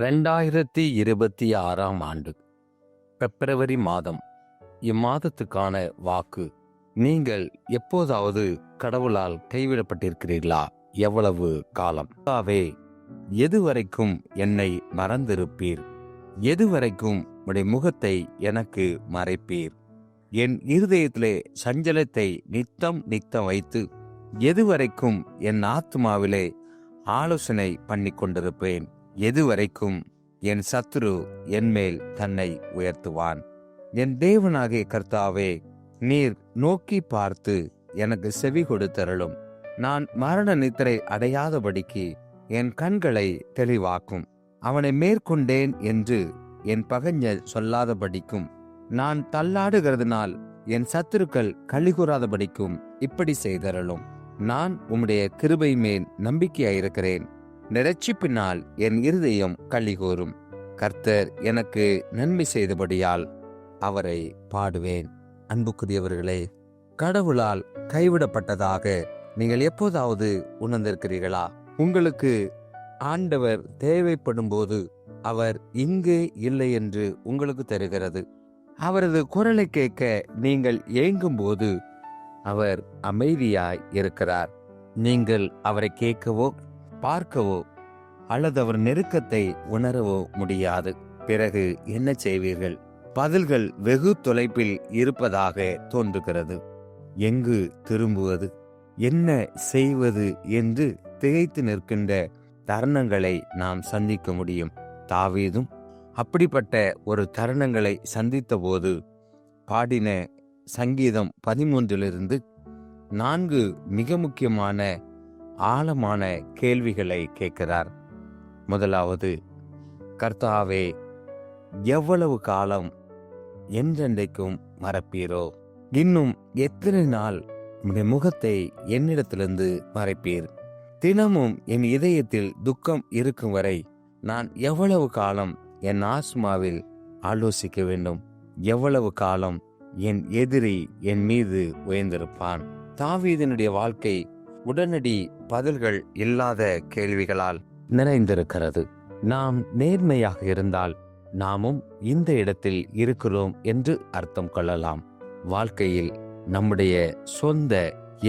ரெண்டாயிரத்தி இருபத்தி ஆறாம் ஆண்டு பிப்ரவரி மாதம். இம்மாதத்துக்கான வாக்கு நீங்கள் எப்போதாவது கடவுளால் கைவிடப்பட்டிருக்கிறீர்களா? எவ்வளவு காலம்? எதுவரைக்கும் என்னை மறந்திருப்பீர்? எதுவரைக்கும் உடைய முகத்தை எனக்கு மறைப்பீர்? என் இருதயத்திலே சஞ்சலத்தை நித்தம் நித்தம் வைத்து எதுவரைக்கும் என் ஆத்மாவிலே ஆலோசனை பண்ணி கொண்டிருப்பேன் எதுவரைக்கும் என் சத்துரு என்மேல் தன்னை உயர்த்துவான். என் தேவனாகிய கர்த்தாவே நீர் நோக்கி பார்த்து எனக்கு செவி கொடுத்தருளும். நான் மரண நித்திரை அடையாதபடிக்கு என் கண்களை தெளிவாக்கும். அவனை மேற்கொண்டேன் என்று என் பகைஞர் சொல்லாதபடிக்கும். நான் தள்ளாடுகிறதுனால் என் சத்துருக்கள் கழிகூறாதபடிக்கும் இப்படி செய்தரலும் நான் உம்முடைய கிருபை மேல் நம்பிக்கையாயிருக்கிறேன். நிரட்சிப்பினால் என் இருதயம் கழிகூறும் கர்த்தர் எனக்கு நன்மை செய்தபடியால் அவரை பாடுவேன். அன்புக்குரியவர்களே கடவுளால் கைவிடப்பட்டதாக நீங்கள் எப்போதாவது உணர்ந்திருக்கிறீர்களா? உங்களுக்கு ஆண்டவர் தேவைப்படும் போது அவர் இங்கே இல்லை என்று உங்களுக்கு தருகிறது. அவரது குரலை கேட்க நீங்கள் ஏங்கும் போது அவர் அமைதியாய் இருக்கிறார். நீங்கள் அவரை கேட்கவோ பார்க்கவோ அல்லது அவர் நெருக்கத்தை உணரவோ முடியாது. பிறகு என்ன செய்வீர்கள்? பதில்கள் வெகு தொலைப்பில் இருப்பதாக தோன்றுகிறது. எங்கு திரும்புவது? என்ன செய்வது என்று திகைத்து நிற்கின்ற தருணங்களை நாம் சந்திக்க முடியும். தாவீதும் அப்படிப்பட்ட ஒரு தருணங்களை சந்தித்த போது பாடின சங்கீதம் பதிமூன்றிலிருந்து நான்கு மிக முக்கியமான ஆழமான கேள்விகளை கேட்கிறார். முதலாவது கர்த்தாவே எவ்வளவு காலம் என்றென்றைக்கும் மறப்பீரோ? இன்னும் எத்தனை நாள் உம்முடைய முகத்தை என்னிடத்திலிருந்து மறைப்பீர்? தினமும் என் இதயத்தில் துக்கம் இருக்கும் வரை நான் எவ்வளவு காலம் என் ஆஸ்மாவில் ஆலோசிக்க வேண்டும்? எவ்வளவு காலம் என் எதிரி என் மீது உயர்ந்திருப்பான்? தாவீதனுடைய வாழ்க்கை உடனடி பதில்கள் இல்லாத கேள்விகளால் நிறைந்திருக்கிறது. நாம் நேர்மையாக இருந்தால் நாமும் இந்த இடத்தில் இருக்கிறோம் என்று அர்த்தம் கொள்ளலாம். வாழ்க்கையில் நம்முடைய சொந்த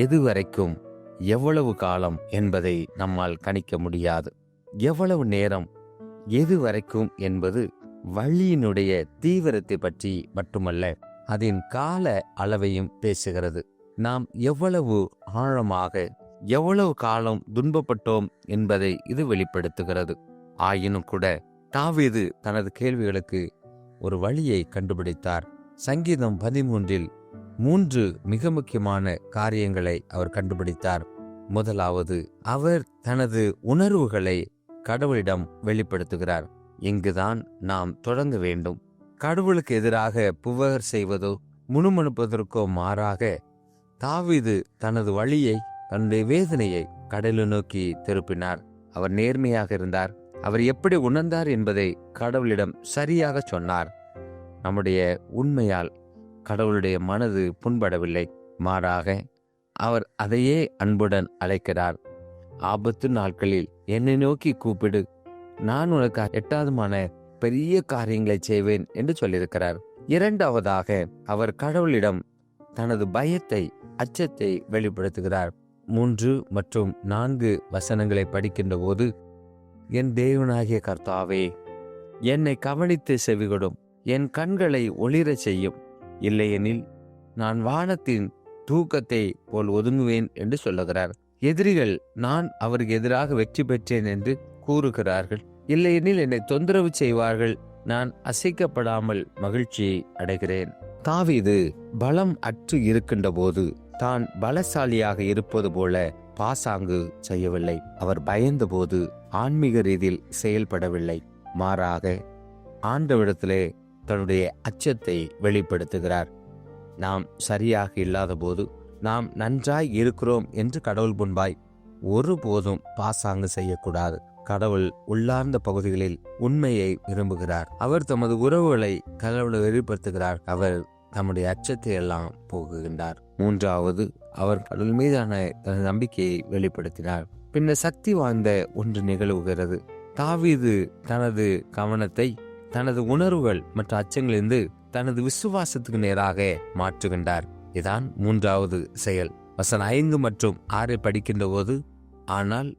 எதுவரைக்கும் எவ்வளவு காலம் என்பதை நம்மால் கணிக்க முடியாது. எவ்வளவு நேரம் எது வரைக்கும் என்பது வழியினுடைய தீவிரத்தை பற்றி மட்டுமல்ல அதன் கால அளவையும் பேசுகிறது. நாம் எவ்வளவு ஆழமாக எவ்வளவு காலம் துன்பப்பட்டோம் என்பதை இது வெளிப்படுத்துகிறது. ஆயினும் கூட தாவீது தனது கேள்விகளுக்கு ஒரு வழியை கண்டுபிடித்தார். சங்கீதம் பதிமூன்றில் மூன்று மிக முக்கியமான காரியங்களை அவர் கண்டுபிடித்தார். முதலாவது அவர் தனது உணர்வுகளை கடவுளிடம் வெளிப்படுத்துகிறார். இங்குதான் நாம் தொடங்க வேண்டும். கடவுளுக்கு எதிராக புவகர் செய்வதோ முணுமுணுப்பதற்கோ மாறாக தாவீது தனது வழியை தன்னுடைய வேதனையை கடலை நோக்கி திருப்பினார். அவர் நேர்மையாக இருந்தார். அவர் எப்படி உணர்ந்தார் என்பதை கடவுளிடம் சரியாக சொன்னார். நம்முடைய உண்மையால் கடவுளுடைய மனது புண்படவில்லை. மாறாக அவர் அதையே அன்புடன் அழைக்கிறார். ஆபத்து நாட்களில் என்னை நோக்கி கூப்பிடு. நான் உனக்கு எட்டாவதுமான பெரிய காரியங்களை செய்வேன் என்று சொல்லியிருக்கிறார். இரண்டாவதாக அவர் கடவுளிடம் தனது பயத்தை அச்சத்தை வெளிப்படுத்துகிறார். மூன்று மற்றும் நான்கு வசனங்களை படிக்கின்ற போது என் தேவனாகிய கர்த்தாவே என்னை கவனித்து செவிகொடும். என் கண்களை ஒளிரச் செய்யும். இல்லையெனில் நான் வானத்தின் தூக்கத்தை போல் ஒதுங்குவேன் என்று சொல்லுகிறார். எதிரிகள் நான் அவருக்கு எதிராக வெற்றி பெற்றேன் என்று கூறுகிறார்கள். இல்லையெனில் என்னை தொந்தரவு செய்வார்கள். நான் அசைக்கப்படாமல் மகிழ்ச்சியை அடைகிறேன். தாவீது பலம் அற்று இருக்கின்ற போது தான் பலசாலியாக இருப்பது போல பாசாங்கு செய்யவில்லை. அவர் பயந்தபோது ஆன்மீக ரீதியில் செயல்படவில்லை. மாறாக ஆண்டவிடத்திலே தன்னுடைய அச்சத்தை வெளிப்படுத்துகிறார். நாம் சரியாக இல்லாத போது நாம் நன்றாய் இருக்கிறோம் என்று கடவுள் முன்பாய் ஒருபோதும் பாசாங்கு செய்யக்கூடாது. கடவுள் உள்ளார்ந்த பகுதிகளில் உண்மையை விரும்புகிறார். அவர் தமது உறவுகளை கடவுளை வெளிப்படுத்துகிறார். அவர் தம்முடைய அச்சத்தை எல்லாம் போகுகின்றார் மூன்றாவது அவர் கடவுள் மீதான தனது நம்பிக்கையை வெளிப்படுத்தினார். பின்னர் சக்தி வாய்ந்த ஒன்று நிகழ்வுகிறது தாவீது தனது கவனத்தை தனது உணர்வுகள் மற்றும் அச்சங்களிலிருந்து தனது விசுவாசத்துக்கு நேராக மாற்றுகின்றார். இதான் மூன்றாவது செயல். வசன் ஐந்து மற்றும் ஆறு படிக்கின்ற போது ஆனால்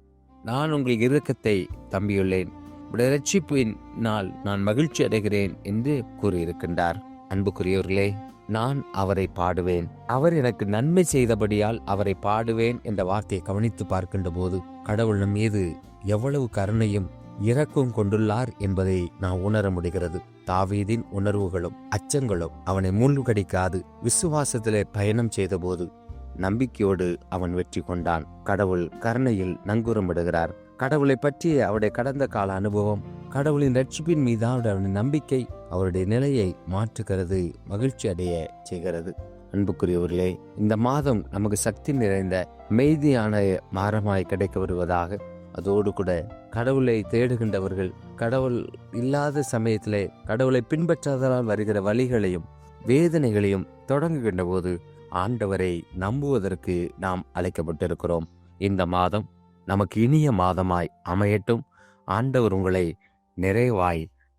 நான் உங்கள் இரக்கத்தை தம்பியுள்ளேன். உடைய ரட்சிப்பின் நாள் நான் மகிழ்ச்சி அடைகிறேன் என்று கூறியிருக்கின்றார். அன்புக்குரியவர்களே நான் அவரை பாடுவேன். அவர் எனக்கு நன்மை செய்தபடியால் அவரை பாடுவேன் என்ற வார்த்தையை கவனித்து பார்க்கின்ற போது கடவுள் மீது எவ்வளவு கருணையும் இறக்கும் கொண்டுள்ளார் என்பதை நான் உணர முடிகிறது. தாவீதின் உணர்வுகளும் அச்சங்களும் அவனை மூழ்கடிக்காது. விசுவாசத்திலே பயணம் செய்தபோது நம்பிக்கையோடு அவன் வெற்றி கொண்டான். கடவுள் கருணையில் நங்கூரமிடுகிறார். கடவுளை பற்றிய அவருடைய கடந்த கால அனுபவம் கடவுளின் ரட்சிப்பின் மீதான நம்பிக்கை அவருடைய நிலையை மாற்றுகிறது மகிழ்ச்சி அடைய செய்கிறது. அன்புக்குரியவர்களே இந்த மாதம் நமக்கு சக்தி நிறைந்த மெய்தியான மாறமாய் கிடைக்க வருவதாக அதோடு கூட கடவுளை தேடுகின்றவர்கள் கடவுள் இல்லாத சமயத்திலே கடவுளை பின்பற்றாததால் வருகிற வழிகளையும் வேதனைகளையும் தொடங்குகின்ற போது ஆண்டவரை நம்புவதற்கு நாம் அழைக்கப்பட்டிருக்கிறோம். இந்த மாதம் நமக்கு இனிய மாதமாய் அமையட்டும். ஆண்டவர் உங்களை நிறைவாய்